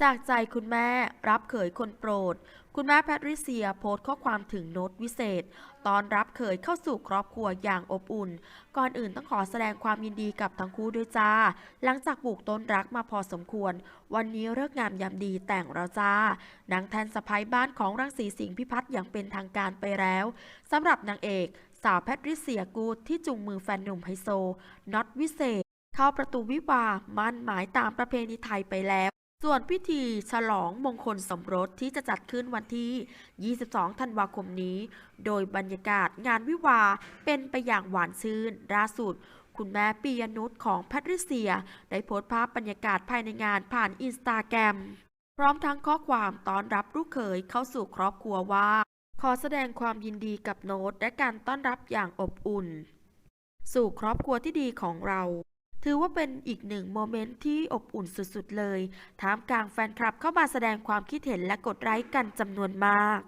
จากใจคุณแม่รับเขยคนโปรด คุณแม่แพทริเซียโพสต์ข้อความถึงโน้ตวิเศษ ตอนรับเขยเข้าสู่ครอบครัวอย่างอบอุ่น ก่อนอื่นต้องขอแสดงความยินดีกับทั้งคู่ด้วยจ้า หลังจากปลูกต้นรักมาพอสมควร วันนี้เลิกงามยามดีแต่งแล้วจ้านางแทนสะพ้ายบ้านของรังสีสิงห์พิพัฒน์อย่างเป็นทางการไปแล้วสำหรับนางเอกสาวแพทริเซียกูดที่จุงมือแฟนหนุ่มไฮโซน็อตวิเศษ เข้าประตูวิวามั่นหมายตามประเพณีไทยไปแล้ว ส่วนพิธีฉลองมงคลสมรสที่จะจัดขึ้นวันที่ 22 ธันวาคมนี้ โดยบรรยากาศงานวิวาเป็นไปอย่างหวานชื่นล่าสุด คุณแม่ปียนุชของแพทริเซีย ได้โพสต์ภาพบรรยากาศภายในงานผ่านอินสตาแกรม พร้อมทั้งข้อความต้อนรับลูกเขยเข้าสู่ครอบครัวว่า ขอแสดงความยินดีกับโน้ตและการต้อนรับอย่างอบอุ่น สู่ครอบครัวที่ดีของเรา ถือว่าเป็นอีกหนึ่งโมเมนต์ที่อบอุ่นสุดๆเลยท่ามกลางแฟนคลับเข้ามาแสดงความคิดเห็นและกดไลค์กันจำนวนมาก